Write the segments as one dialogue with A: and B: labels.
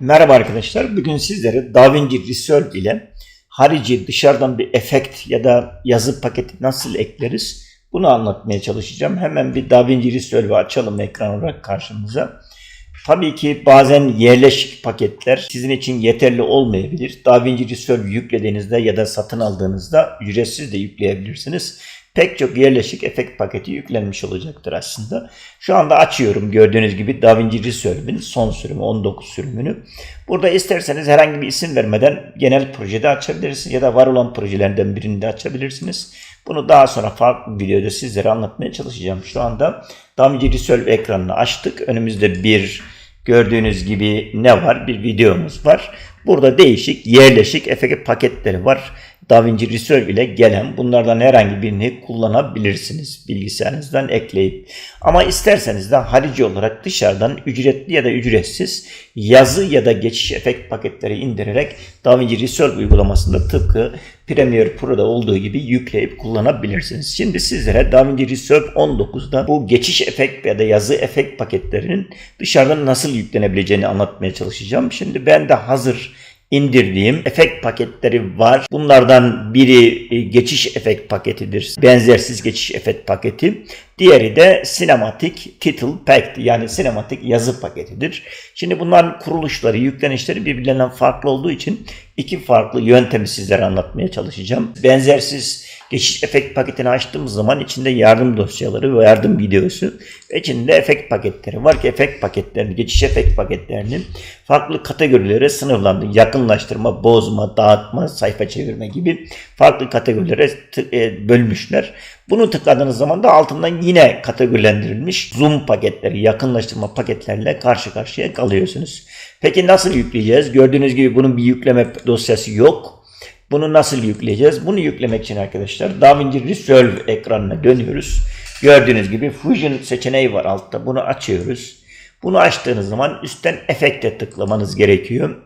A: Merhaba arkadaşlar. Bugün sizlere DaVinci Resolve ile harici dışarıdan bir efekt ya da yazı paketi nasıl ekleriz bunu anlatmaya çalışacağım. Hemen bir DaVinci Resolve'ü açalım ekran olarak karşımıza. Tabii ki bazen yerleşik paketler sizin için yeterli olmayabilir. DaVinci Resolve yüklediğinizde ya da satın aldığınızda ücretsiz de yükleyebilirsiniz. Pek çok yerleşik efekt paketi yüklenmiş olacaktır aslında. Şu anda açıyorum gördüğünüz gibi DaVinci Resolve'in son sürümü 19 sürümünü. Burada isterseniz herhangi bir isim vermeden genel projede açabilirsiniz ya da var olan projelerden birini de açabilirsiniz. Bunu daha sonra farklı videoda sizlere anlatmaya çalışacağım. Şu anda DaVinci Resolve ekranını açtık. Önümüzde bir gördüğünüz gibi ne var? Bir videomuz var. Burada değişik yerleşik efekt paketleri var. DaVinci Resolve ile gelen bunlardan herhangi birini kullanabilirsiniz bilgisayarınızdan ekleyip. Ama isterseniz de harici olarak dışarıdan ücretli ya da ücretsiz yazı ya da geçiş efekt paketleri indirerek DaVinci Resolve uygulamasında tıpkı Premiere Pro'da olduğu gibi yükleyip kullanabilirsiniz. Şimdi sizlere DaVinci Resolve 19'da bu geçiş efekt ya da yazı efekt paketlerinin dışarıdan nasıl yüklenebileceğini anlatmaya çalışacağım. Şimdi ben de hazır indirdiğim efekt paketleri var. Bunlardan biri e, geçiş efekt paketidir. Benzersiz geçiş efekt paketi. Diğeri de Cinematic Title Pack yani sinematik yazı paketidir. Şimdi bunların kuruluşları, yüklenişleri birbirlerinden farklı olduğu için iki farklı yöntemi sizlere anlatmaya çalışacağım. Benzersiz geçiş efekt paketini açtığımız zaman içinde yardım dosyaları ve yardım videosu içinde efekt paketleri var ki efekt paketlerini, geçiş efekt paketlerini farklı kategorilere sınırlandı. Yakınlaştırma, bozma, dağıtma, sayfa çevirme gibi farklı kategorilere e, bölmüşler. Bunu tıkladığınız zaman da altından yine kategorilendirilmiş zoom paketleri, yakınlaştırma paketlerle karşı karşıya kalıyorsunuz. Peki nasıl yükleyeceğiz? Gördüğünüz gibi bunun bir yükleme dosyası yok. Bunu nasıl yükleyeceğiz? Bunu yüklemek için arkadaşlar DaVinci Resolve ekranına dönüyoruz. Gördüğünüz gibi Fusion seçeneği var altta. Bunu açıyoruz. Bunu açtığınız zaman üstten efekte tıklamanız gerekiyor.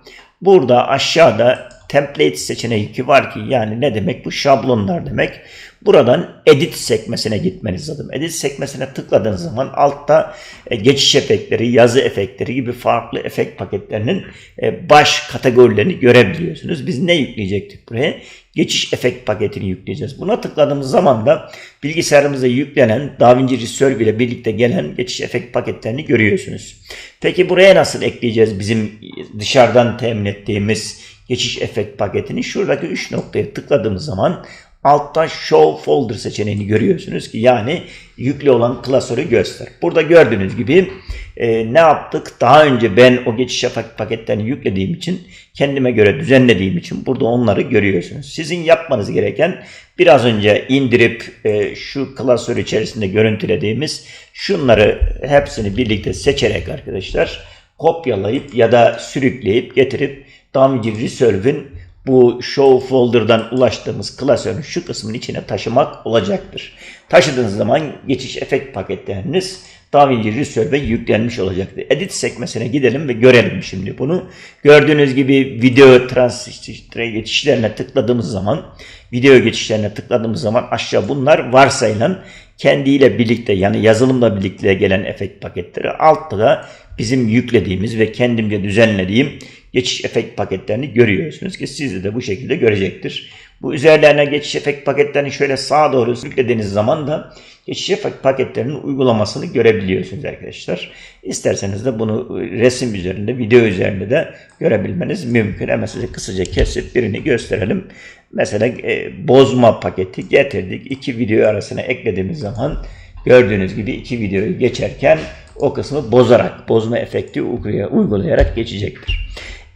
A: Burada aşağıda template seçeneği var ki yani ne demek bu şablonlar demek. Buradan edit sekmesine gitmeniz lazım. Edit sekmesine tıkladığınız zaman altta e, geçiş efektleri, yazı efektleri gibi farklı efekt paketlerinin e, baş kategorilerini görebiliyorsunuz. Biz ne yükleyecektik buraya? Geçiş efekt paketini yükleyeceğiz. Buna tıkladığımız zaman da bilgisayarımıza yüklenen DaVinci Resolve ile birlikte gelen geçiş efekt paketlerini görüyorsunuz. Peki buraya nasıl ekleyeceğiz bizim dışarıdan temin ettiğimiz geçiş efekt paketini? Şuradaki 3 noktaya tıkladığımız zaman altta Show Folder seçeneğini görüyorsunuz ki yani yüklü olan klasörü göster. Burada gördüğünüz gibi e, ne yaptık? Daha önce ben o geçiş paketlerini yüklediğim için kendime göre düzenlediğim için burada onları görüyorsunuz. Sizin yapmanız gereken biraz önce indirip e, şu klasör içerisinde görüntülediğimiz şunları hepsini birlikte seçerek arkadaşlar kopyalayıp ya da sürükleyip getirip DaVinci Resolve'in bu show folder'dan ulaştığımız klasörün şu kısmın içine taşımak olacaktır. Taşıdığınız zaman geçiş efekt paketleriniz DaVinci Resolve'e yüklenmiş olacaktır. Edit sekmesine gidelim ve görelim şimdi bunu. Gördüğünüz gibi video transistor geçişlerine tıkladığımız zaman video geçişlerine tıkladığımız zaman aşağı bunlar varsayılan kendiyle birlikte yani yazılımla birlikte gelen efekt paketleri. Altta da bizim yüklediğimiz ve kendimce düzenlediğim geçiş efekt paketlerini görüyorsunuz ki siz de bu şekilde görecektir. Bu üzerlerine geçiş efekt paketlerini şöyle sağa doğru yüklediğiniz zaman da geçiş efekt paketlerinin uygulamasını görebiliyorsunuz arkadaşlar. İsterseniz de bunu resim üzerinde, video üzerinde de görebilmeniz mümkün. Hemen size kısaca kesip birini gösterelim. Mesela e, bozma paketi getirdik. İki video arasına eklediğimiz zaman gördüğünüz gibi iki videoyu geçerken o kısmı bozarak, bozma efekti uygulayarak geçecektir.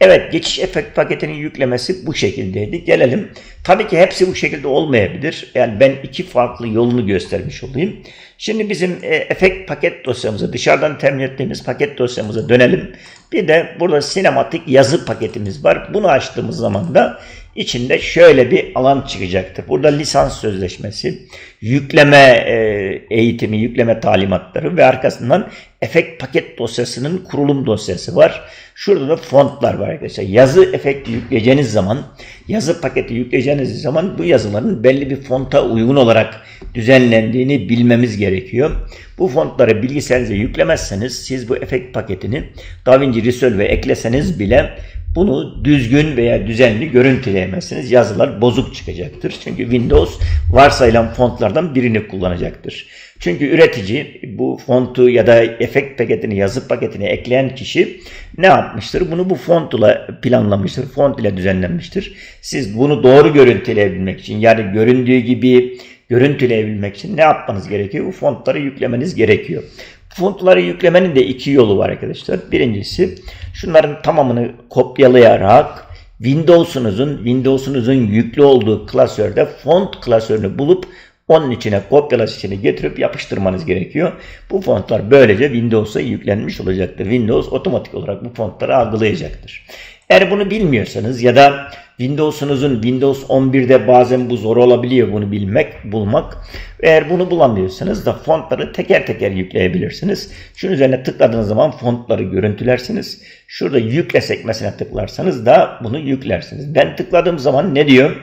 A: Evet geçiş efekt paketinin yüklemesi bu şekildeydi. Gelelim. Tabii ki hepsi bu şekilde olmayabilir. Yani ben iki farklı yolunu göstermiş olayım. Şimdi bizim e, efekt paket dosyamıza dışarıdan temin ettiğimiz paket dosyamıza dönelim. Bir de burada sinematik yazı paketimiz var. Bunu açtığımız zaman da içinde şöyle bir alan çıkacaktır. Burada lisans sözleşmesi, yükleme e, eğitimi, yükleme talimatları ve arkasından efekt paket dosyasının kurulum dosyası var. Şurada da fontlar var arkadaşlar. Yazı efekti yükleyeceğiniz zaman yazı paketi yükleyeceğiniz zaman bu yazıların belli bir fonta uygun olarak düzenlendiğini bilmemiz gerekiyor. Bu fontları bilgisayarınıza yüklemezseniz siz bu efekt paketini DaVinci Resolve'e ekleseniz bile bunu düzgün veya düzenli görüntüleyemezsiniz. Yazılar bozuk çıkacaktır. Çünkü Windows varsayılan fontlardan birini kullanacaktır. Çünkü üretici bu fontu ya da efekt paketini, yazı paketini ekleyen kişi ne yapmıştır? Bunu bu font planlamıştır, font ile düzenlenmiştir. Siz bunu doğru görüntüleyebilmek için yani göründüğü gibi görüntüleyebilmek için ne yapmanız gerekiyor? Bu fontları yüklemeniz gerekiyor. Fontları yüklemenin de iki yolu var arkadaşlar. Birincisi şunların tamamını kopyalayarak Windows'unuzun Windows'unuzun yüklü olduğu klasörde font klasörünü bulup onun içine kopyalaç içine getirip yapıştırmanız gerekiyor. Bu fontlar böylece Windows'a yüklenmiş olacaktır. Windows otomatik olarak bu fontları algılayacaktır. Eğer bunu bilmiyorsanız ya da Windows'unuzun Windows 11'de bazen bu zor olabiliyor bunu bilmek, bulmak. Eğer bunu bulamıyorsanız da fontları teker teker yükleyebilirsiniz. Şunun üzerine tıkladığınız zaman fontları görüntülersiniz. Şurada yükle sekmesine tıklarsanız da bunu yüklersiniz. Ben tıkladığım zaman ne diyor?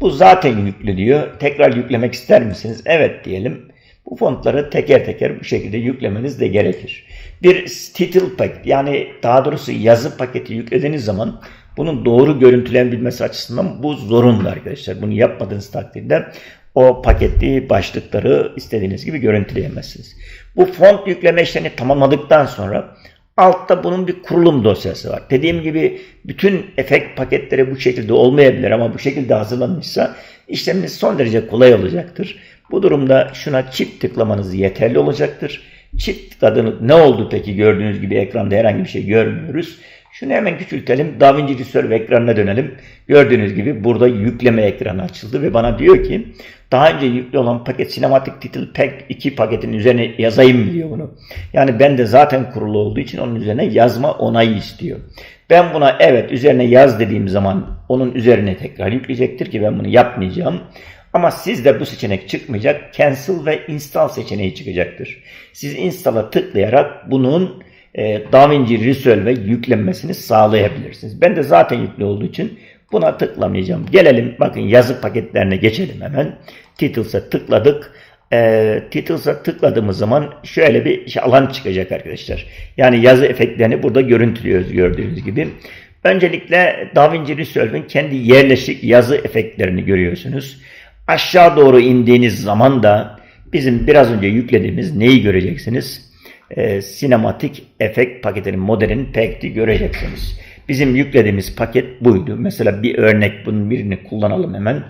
A: Bu zaten yüklü diyor. Tekrar yüklemek ister misiniz? Evet diyelim. Bu fontları teker teker bu şekilde yüklemeniz de gerekir. Bir title pack yani daha doğrusu yazı paketi yüklediğiniz zaman bunun doğru görüntülenebilmesi açısından bu zorunlu arkadaşlar. Bunu yapmadığınız takdirde o paketli başlıkları istediğiniz gibi görüntüleyemezsiniz. Bu font yükleme işlemini tamamladıktan sonra altta bunun bir kurulum dosyası var. Dediğim gibi bütün efekt paketleri bu şekilde olmayabilir ama bu şekilde hazırlanmışsa işleminiz son derece kolay olacaktır. Bu durumda şuna çift tıklamanız yeterli olacaktır. Çift tıkladığınız ne oldu peki gördüğünüz gibi ekranda herhangi bir şey görmüyoruz. Şunu hemen küçültelim. DaVinci Resolve ekranına dönelim. Gördüğünüz gibi burada yükleme ekranı açıldı ve bana diyor ki daha önce yüklü olan paket Cinematic Title Pack 2 paketin üzerine yazayım diyor bunu. Yani ben de zaten kurulu olduğu için onun üzerine yazma onayı istiyor. Ben buna evet üzerine yaz dediğim zaman onun üzerine tekrar yükleyecektir ki ben bunu yapmayacağım. Ama sizde bu seçenek çıkmayacak. Cancel ve install seçeneği çıkacaktır. Siz install'a tıklayarak bunun e, DaVinci Resolve yüklenmesini sağlayabilirsiniz. Ben de zaten yüklü olduğu için buna tıklamayacağım. Gelelim bakın yazı paketlerine geçelim hemen. Titles'a tıkladık. E, Titles'a tıkladığımız zaman şöyle bir alan çıkacak arkadaşlar. Yani yazı efektlerini burada görüntülüyoruz gördüğünüz gibi. Öncelikle DaVinci Resolve'ün kendi yerleşik yazı efektlerini görüyorsunuz. Aşağı doğru indiğiniz zaman da bizim biraz önce yüklediğimiz neyi göreceksiniz? E, sinematik efekt paketinin modelini pekti göreceksiniz. Bizim yüklediğimiz paket buydu. Mesela bir örnek bunun birini kullanalım hemen.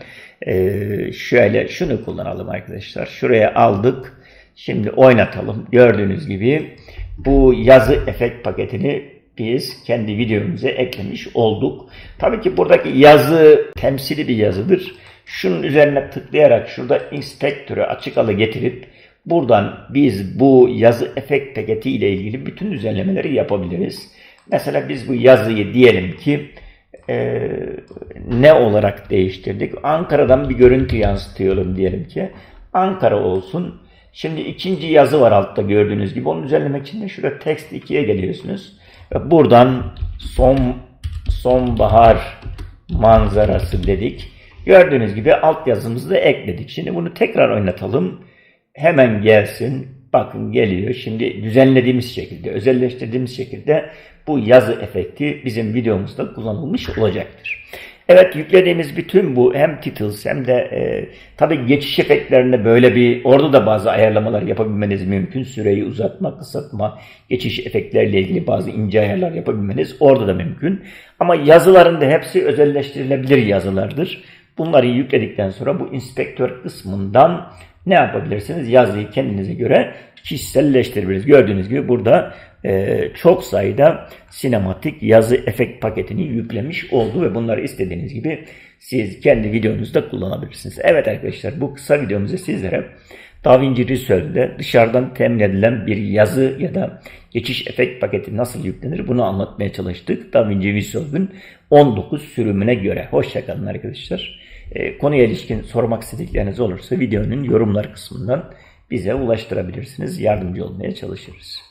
A: E, şöyle şunu kullanalım arkadaşlar. Şuraya aldık. Şimdi oynatalım. Gördüğünüz gibi bu yazı efekt paketini biz kendi videomuza eklemiş olduk. Tabii ki buradaki yazı temsili bir yazıdır. Şunun üzerine tıklayarak şurada inspektörü açık alı getirip Buradan biz bu yazı efekt paketi ile ilgili bütün düzenlemeleri yapabiliriz. Mesela biz bu yazıyı diyelim ki e, ne olarak değiştirdik? Ankara'dan bir görüntü yansıtıyorum diyelim ki. Ankara olsun. Şimdi ikinci yazı var altta gördüğünüz gibi. Onu düzenlemek için de şurada text 2'ye geliyorsunuz. Ve buradan son sonbahar manzarası dedik. Gördüğünüz gibi alt yazımızı da ekledik. Şimdi bunu tekrar oynatalım hemen gelsin. Bakın geliyor. Şimdi düzenlediğimiz şekilde, özelleştirdiğimiz şekilde bu yazı efekti bizim videomuzda kullanılmış olacaktır. Evet yüklediğimiz bütün bu hem titles hem de e, tabi geçiş efektlerinde böyle bir orada da bazı ayarlamalar yapabilmeniz mümkün. Süreyi uzatma, kısaltma, geçiş efektlerle ilgili bazı ince ayarlar yapabilmeniz orada da mümkün. Ama yazıların da hepsi özelleştirilebilir yazılardır. Bunları yükledikten sonra bu inspektör kısmından ne yapabilirsiniz? Yazıyı kendinize göre kişiselleştirebiliriz. Gördüğünüz gibi burada e, çok sayıda sinematik yazı efekt paketini yüklemiş oldu ve bunları istediğiniz gibi siz kendi videonuzda kullanabilirsiniz. Evet arkadaşlar bu kısa videomuzda sizlere DaVinci Resolve'de dışarıdan temin edilen bir yazı ya da geçiş efekt paketi nasıl yüklenir bunu anlatmaya çalıştık. DaVinci Resolve'ün 19 sürümüne göre. Hoşçakalın arkadaşlar. E, konuya ilişkin sormak istedikleriniz olursa videonun yorumlar kısmından bize ulaştırabilirsiniz. Yardımcı olmaya çalışırız.